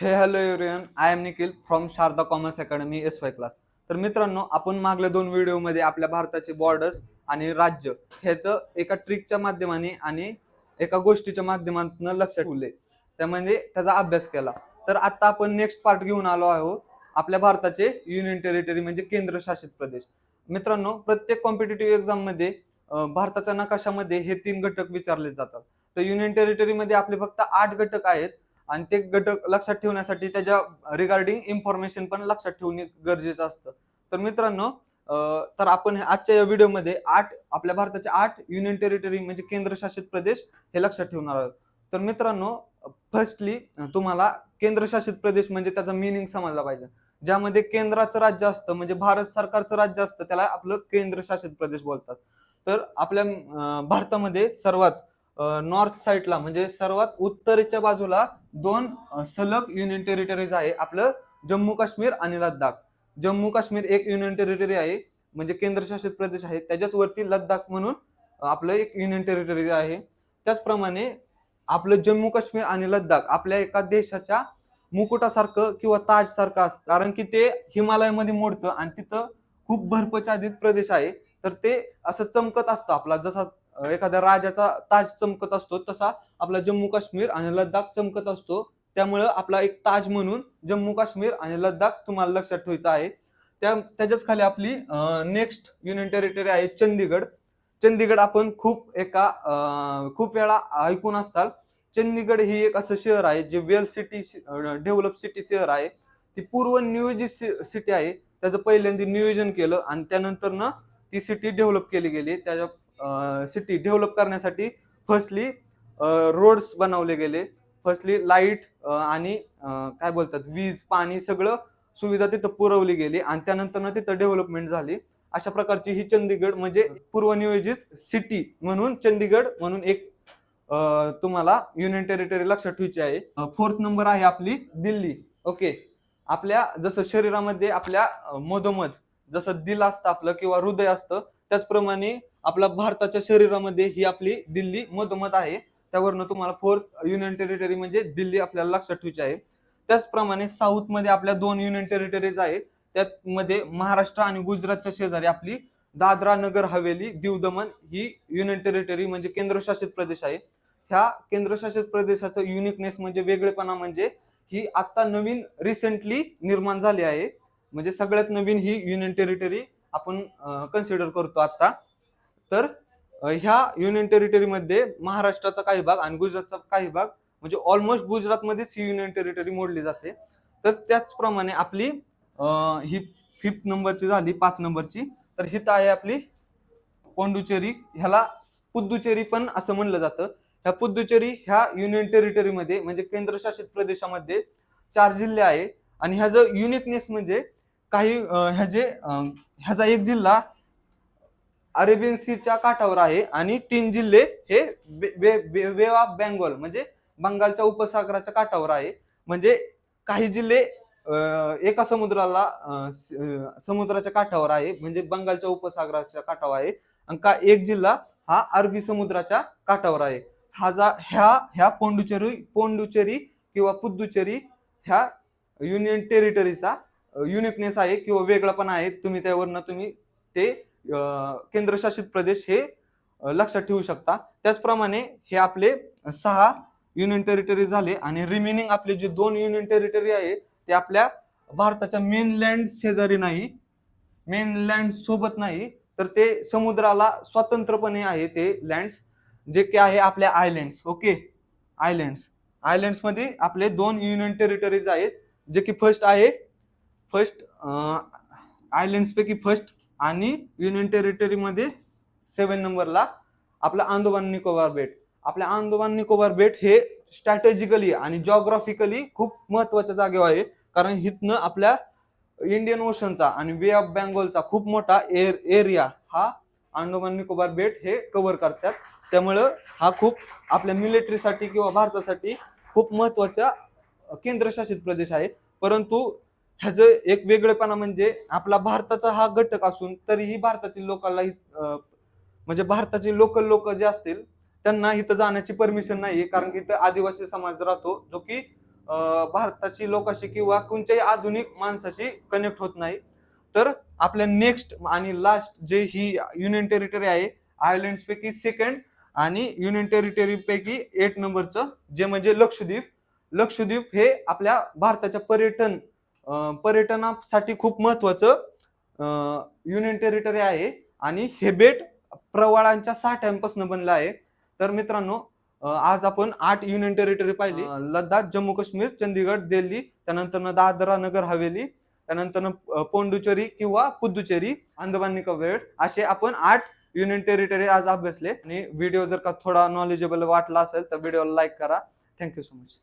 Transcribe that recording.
Hey hello everyone I am Nikhil from Sharada Commerce Academy S Y class तर मित्रांनो आपण मागल्या दोन व्हिडिओमध्ये आपल्या भारताचे बॉर्डर्स आणि राज्य ह्याचं एका ट्रिकच्या माध्यमाने आणि एका गोष्टीच्या माध्यमातून लक्षात ठेवले. त्यामध्ये त्याचा अभ्यास केला. तर आता आपण नेक्स्ट पार्ट घेऊन आलो आहोत आपल्या भारताचे युनियन टेरिटरी म्हणजे केंद्रशासित प्रदेश. मित्रांनो प्रत्येक कॉम्पिटेटिव्ह एक्झाममध्ये भारताच्या नकाशामध्ये हे तीन घटक विचारले जातात. तर युनियन टेरिटरीमध्ये आपले फक्त आठ घटक आहेत. आणि ते घटक लक्षात ठेवण्यासाठी त्याच्या रिगार्डिंग इन्फॉर्मेशन पण लक्षात ठेवणे गरजेचं असतं. तर मित्रांनो तर आपण हे आजच्या या व्हिडिओमध्ये आठ आपल्या भारताचे आठ युनियन टेरिटरी म्हणजे केंद्रशासित प्रदेश हे लक्षात ठेवणार आहोत. तर मित्रांनो फर्स्टली तुम्हाला केंद्रशासित प्रदेश म्हणजे त्याचा मिनिंग समजला पाहिजे. ज्यामध्ये केंद्राचं राज्य असतं म्हणजे भारत सरकारचं राज्य असतं त्याला आपलं केंद्रशासित प्रदेश बोलतात. तर आपल्या भारतामध्ये सर्वात नॉर्थ साईडला म्हणजे सर्वात उत्तरेच्या बाजूला दोन सलग युनियन टेरिटरीज आहे. आपलं जम्मू काश्मीर आणि लद्दाख. जम्मू काश्मीर एक युनियन टेरिटरी आहे म्हणजे केंद्रशासित प्रदेश आहे. त्याच्याच वरती लद्दाख म्हणून आपलं एक युनियन टेरिटरी आहे. त्याचप्रमाणे आपलं जम्मू काश्मीर आणि लद्दाख आपल्या एका देशाच्या मुकुटासारखं किंवा ताज सारखं असतं. कारण की ते हिमालयामध्ये मोडतं आणि तिथं खूप बर्फाच्छादित प्रदेश आहे. तर ते असं चमकत असतं आपला. जसा एखाद्या राजाचा ताज चमकत असतो तसा आपला जम्मू काश्मीर आणि लद्दाख चमकत असतो. त्यामुळं आपला एक ताज म्हणून जम्मू काश्मीर आणि लद्दाख तुम्हाला लक्षात ठेवायचं आहे. त्या त्याच्याच खाली आपली नेक्स्ट युनियन टेरिटरी आहे चंदीगड. चंदीगड आपण खूप एका खूप वेळा ऐकून असताल. चंदीगड ही एक असं शहर आहे जे वेल सिटी डेव्हलप सिटी शहर आहे. ती पूर्व नियोजित सिटी आहे. त्याचं पहिल्यांदा नियोजन केलं आणि त्यानंतर ना ती सिटी डेव्हलप केली गेली. त्याच्या सिटी डेव्हलप करण्यासाठी फर्स्टली रोड्स बनवले गेले. फर्स्टली लाइट आणि काय बोलतात वीज पाणी सगळं सुविधा तिथं पुरवली गेली आणि त्यानंतर तिथं डेव्हलपमेंट झाली. अशा प्रकारची ही चंदीगड म्हणजे पूर्वनियोजित सिटी म्हणून चंदीगड म्हणून एक तुम्हाला युनियन टेरिटरी लक्षात ठेवायची आहे. फोर्थ नंबर आहे आपली दिल्ली. ओके आपल्या जसं शरीरामध्ये आपल्या मधोमध जसं दिल असतं आपलं किंवा हृदय असतं त्याचप्रमाणे आपला भारताच्या शरीरामध्ये ही आपली दिल्ली मधोमध आहे. त्यावरनं तुम्हाला फोर्थ युनियन टेरिटरी म्हणजे दिल्ली आपल्याला लक्षात ठेवायची आहे. त्याचप्रमाणे साऊथमध्ये आपल्या दोन युनियन टेरिटरीज आहेत. त्यामध्ये महाराष्ट्र आणि गुजरातच्या शेजारी आपली दादरा नगर हवेली दीव दमन ही युनियन टेरिटरी म्हणजे केंद्रशासित प्रदेश आहे. ह्या केंद्रशासित प्रदेशाचं युनिकनेस म्हणजे वेगळेपणा म्हणजे ही आत्ता नवीन रिसेंटली निर्माण झाली आहे. म्हणजे सगळ्यात नवीन ही युनियन टेरिटरी आपण कन्सिडर करतो आत्ता. तर ह्या युनियन टेरिटरीमध्ये महाराष्ट्राचा काही भाग आणि गुजरातचा काही भाग म्हणजे ऑलमोस्ट गुजरातमध्येच ही युनियन टेरिटरी मोडली जाते. तर त्याचप्रमाणे आपली ही फिफ्थ नंबरची झाली पाच नंबरची तर हिथं आहे आपली पोंडुचेरी ह्याला पुद्दुचेरी पण असं म्हणलं जातं. ह्या पुद्दुचेरी ह्या युनियन टेरिटरीमध्ये म्हणजे केंद्रशासित प्रदेशामध्ये चार जिल्हे आहे. आणि ह्याचं युनिकनेस म्हणजे काही ह्याचे ह्याचा एक जिल्हा अरेबियन सीच्या काठावर आहे आणि तीन जिल्हे हे वे ऑफ बेंगॉल म्हणजे बंगालच्या उपसागराच्या काठावर आहे. म्हणजे काही जिल्हे एका समुद्राला समुद्राच्या काठावर आहे म्हणजे बंगालच्या उपसागराच्या काठावर आहे. आणि का एक जिल्हा हा अरबी समुद्राच्या काठावर आहे. हा जा ह्या ह्या पोंडुचेरी पोंडुचेरी किंवा पुद्दुचेरी ह्या युनियन टेरिटरीचा युनिकनेस आहे किंवा वेगळापणा आहे. तुम्ही त्यावरनं तुम्ही ते केंद्रशासित प्रदेश हे लक्षात ठेवू शकता. त्याचप्रमाणे हे आपले सहा युनियन टेरिटरी झाले आणि रिमेनिंग आपले जे दोन युनियन टेरिटरी आहे ते आपल्या भारताच्या मेनलँड शेजारी नाही मेनलँड सोबत नाही तर ते समुद्राला स्वतंत्रपणे आहे ते लँड्स जे की आहे आपल्या आयलँड्स ओके आयलँड्स आयलँड्समध्ये आपले दोन युनियन टेरिटरीज आहेत जे की फर्स्ट आहे फर्स्ट आयलँड्सपैकी फर्स्ट आणि युनियन टेरिटरीमध्ये सेवन नंबरला आपला आंदोबान निकोबार बेट आपल्या आंदोबान निकोबार बेट हे स्ट्रॅटेजिकली आणि जॉग्राफिकली खूप महत्त्वाच्या जागेवर आहे. कारण हिथनं आपल्या इंडियन ओशनचा आणि वे ऑफ बेंगॉलचा खूप मोठा एर एरिया हा अंडोमान निकोबार बेट हे कव्हर करतात. त्यामुळं हा खूप आपल्या मिलिटरीसाठी किंवा भारतासाठी खूप महत्त्वाचा केंद्रशासित प्रदेश आहे. परंतु ह्याचं एक वेगळेपणा म्हणजे आपला भारताचा हा घटक असून तरीही भारतातील लोकांना म्हणजे भारताचे लोकल लोक जे असतील त्यांना इथं जाण्याची परमिशन नाहीये. कारण की इथं आदिवासी समाज राहतो जो की भारताची लोकांशी किंवा कोणत्याही आधुनिक माणसाशी कनेक्ट होत नाही. तर आपल्या नेक्स्ट आणि लास्ट जे ही युनियन टेरिटरी आहे आयर्लंड पैकी सेकंड आणि युनियन टेरिटरी पैकी एट नंबरचं जे म्हणजे लक्षद्वीप. लक्षद्वीप हे आपल्या भारताच्या पर्यटन पर्यटनासाठी खूप महत्वाचं युनियन टेरिटरी आहे आणि हे बेट प्रवाळांच्या साठ्यांपासून बनलं आहे. तर मित्रांनो आज आपण आठ युनियन टेरिटरी पाहिली. लडाख जम्मू काश्मीर चंदीगड दिल्ली त्यानंतर दादरा नगर हवेली त्यानंतर पोंडुचेरी किंवा पुदुचेरी अंदमान निकोबार असे आपण आठ युनियन टेरिटरी आज अभ्यासले. आणि व्हिडिओ जर का थोडा नॉलेजेबल वाटला असेल तर व्हिडिओला लाईक करा. Thank you so much